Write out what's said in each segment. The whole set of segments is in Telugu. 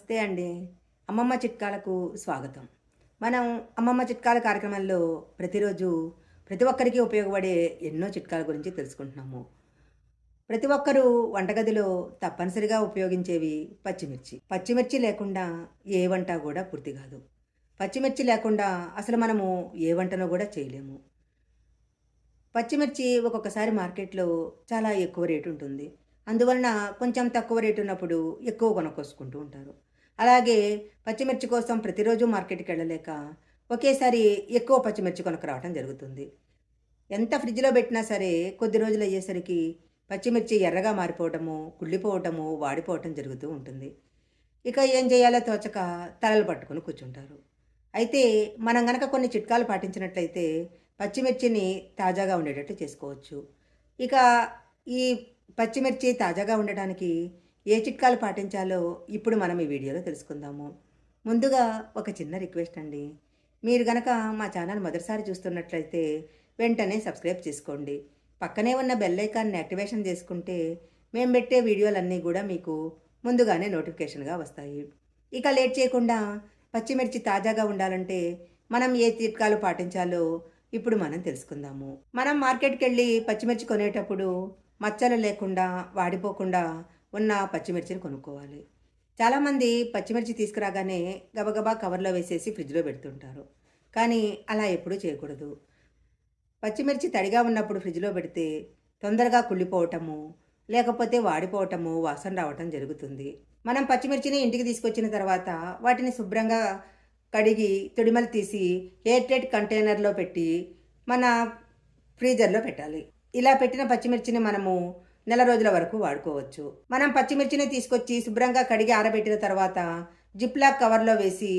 నమస్తే అండి. అమ్మమ్మ చిట్కాలకు స్వాగతం. మనం అమ్మమ్మ చిట్కాల కార్యక్రమంలో ప్రతిరోజు ప్రతి ఒక్కరికి ఉపయోగపడే ఎన్నో చిట్కాల గురించి తెలుసుకుంటున్నాము. ప్రతి ఒక్కరూ వంటగదిలో తప్పనిసరిగా ఉపయోగించేవి పచ్చిమిర్చి. పచ్చిమిర్చి లేకుండా ఏ వంట కూడా పూర్తి కాదు. పచ్చిమిర్చి లేకుండా అసలు మనము ఏ వంటను కూడా చేయలేము. పచ్చిమిర్చి ఒక్కొక్కసారి మార్కెట్లో చాలా ఎక్కువ రేటు ఉంటుంది. అందువలన కొంచెం తక్కువ రేటు ఉన్నప్పుడు ఎక్కువ కొనుక్కోసుకుంటూ ఉంటారు. అలాగే పచ్చిమిర్చి కోసం ప్రతిరోజు మార్కెట్కి వెళ్ళలేక ఒకేసారి ఎక్కువ పచ్చిమిర్చి కొనుక్కు రావటం జరుగుతుంది. ఎంత ఫ్రిడ్జ్లో పెట్టినా సరే కొద్ది రోజులు అయ్యేసరికి పచ్చిమిర్చి ఎర్రగా మారిపోవటము కుళ్ళిపోవటము వాడిపోవటం జరుగుతూ ఉంటుంది. ఇక ఏం చేయాలో తోచక తలలు పట్టుకుని కూర్చుంటారు. అయితే మనం గనక కొన్ని చిట్కాలు పాటించినట్లయితే పచ్చిమిర్చిని తాజాగా ఉండేటట్టు చేసుకోవచ్చు. ఇక ఈ పచ్చిమిర్చి తాజాగా ఉండటానికి ఏ చిట్కాలు పాటించాలో ఇప్పుడు మనం ఈ వీడియోలో తెలుసుకుందాము. ముందుగా ఒక చిన్న రిక్వెస్ట్ అండి. మీరు గనక మా ఛానల్ మొదటిసారి చూస్తున్నట్లయితే వెంటనే సబ్స్క్రైబ్ చేసుకోండి. పక్కనే ఉన్న బెల్ ఐకాన్ని యాక్టివేషన్ చేసుకుంటే మేము పెట్టే వీడియోలన్నీ కూడా మీకు ముందుగానే నోటిఫికేషన్గా వస్తాయి. ఇక లేట్ చేయకుండా పచ్చిమిర్చి తాజాగా ఉండాలంటే మనం ఏ చిట్కాలు పాటించాలో ఇప్పుడు మనం తెలుసుకుందాము. మనం మార్కెట్కి వెళ్ళి పచ్చిమిర్చి కొనేటప్పుడు మచ్చలు లేకుండా వాడిపోకుండా ఉన్న పచ్చిమిర్చిని కొనుక్కోవాలి. చాలామంది పచ్చిమిర్చి తీసుకురాగానే గబగబా కవర్లో వేసేసి ఫ్రిడ్జ్లో పెడుతుంటారు. కానీ అలా ఎప్పుడూ చేయకూడదు. పచ్చిమిర్చి తడిగా ఉన్నప్పుడు ఫ్రిడ్జ్లో పెడితే తొందరగా కుళ్ళిపోవటము లేకపోతే వాడిపోవటము వాసన రావటం జరుగుతుంది. మనం పచ్చిమిర్చిని ఇంటికి తీసుకొచ్చిన తర్వాత వాటిని శుభ్రంగా కడిగి తొడిమలు తీసి ఎయిర్ టైట్ కంటైనర్లో పెట్టి మన ఫ్రీజర్లో పెట్టాలి. ఇలా పెట్టిన పచ్చిమిర్చిని మనము నెల రోజుల వరకు వాడుకోవచ్చు. మనం పచ్చిమిర్చిని తీసుకొచ్చి శుభ్రంగా కడిగి ఆరబెట్టిన తర్వాత జిప్లాక్ కవర్లో వేసి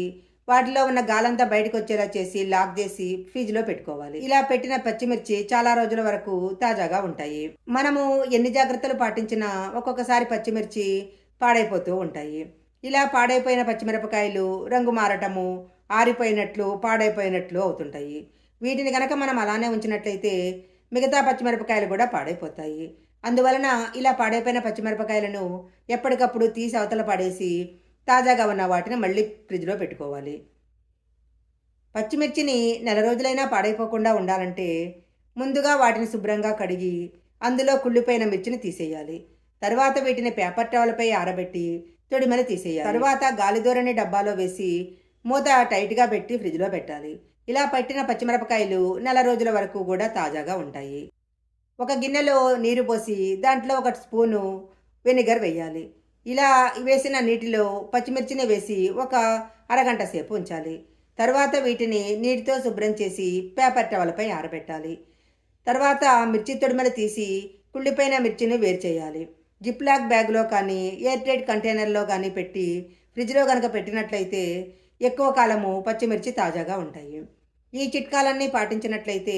వాటిలో ఉన్న గాలంతా బయటకు వచ్చేలా చేసి లాక్ చేసి ఫ్రిడ్జ్లో పెట్టుకోవాలి. ఇలా పెట్టిన పచ్చిమిర్చి చాలా రోజుల వరకు తాజాగా ఉంటాయి. మనము ఎన్ని జాగ్రత్తలు పాటించినా ఒక్కొక్కసారి పచ్చిమిర్చి పాడైపోతూ ఉంటాయి. ఇలా పాడైపోయిన పచ్చిమిరపకాయలు రంగు మారటము ఆరిపోయినట్లు పాడైపోయినట్లు అవుతుంటాయి. వీటిని కనుక మనం అలానే ఉంచినట్లయితే మిగతా పచ్చిమిరపకాయలు కూడా పాడైపోతాయి. అందువలన ఇలా పాడైపోయిన పచ్చిమిరపకాయలను ఎప్పటికప్పుడు తీసి అవతల పడేసి తాజాగా ఉన్న వాటిని మళ్ళీ ఫ్రిడ్జ్లో పెట్టుకోవాలి. పచ్చిమిర్చిని నెల రోజులైనా పాడైపోకుండా ఉండాలంటే ముందుగా వాటిని శుభ్రంగా కడిగి అందులో కుళ్ళిపోయిన మిర్చిని తీసేయాలి. తర్వాత వీటిని పేపర్ టవల్పై ఆరబెట్టి తొడిమని తీసేయాలి. తర్వాత గాలిదోరని డబ్బాలో వేసి మూత టైట్గా పెట్టి ఫ్రిడ్జ్లో పెట్టాలి. ఇలా పట్టిన పచ్చిమిరపకాయలు నెల రోజుల వరకు కూడా తాజాగా ఉంటాయి. ఒక గిన్నెలో నీరు పోసి దాంట్లో ఒక స్పూను వెనిగర్ వేయాలి. ఇలా వేసిన నీటిలో పచ్చిమిర్చిని వేసి ఒక అరగంట సేపు ఉంచాలి. తర్వాత వీటిని నీటితో శుభ్రం చేసి పేపర్ టవలపై ఆరబెట్టాలి. తర్వాత మిర్చి తొడిమలు తీసి కుళ్ళిపోయిన మిర్చిని వేరు చేయాలి. జిప్లాక్ బ్యాగ్లో కానీ ఎయిర్ టైట్ కంటైనర్లో కానీ పెట్టి ఫ్రిడ్జ్లో కనుక పెట్టినట్లయితే ఎక్కువ కాలము పచ్చిమిర్చి తాజాగా ఉంటాయి. ఈ చిట్కాలన్నీ పాటించినట్లయితే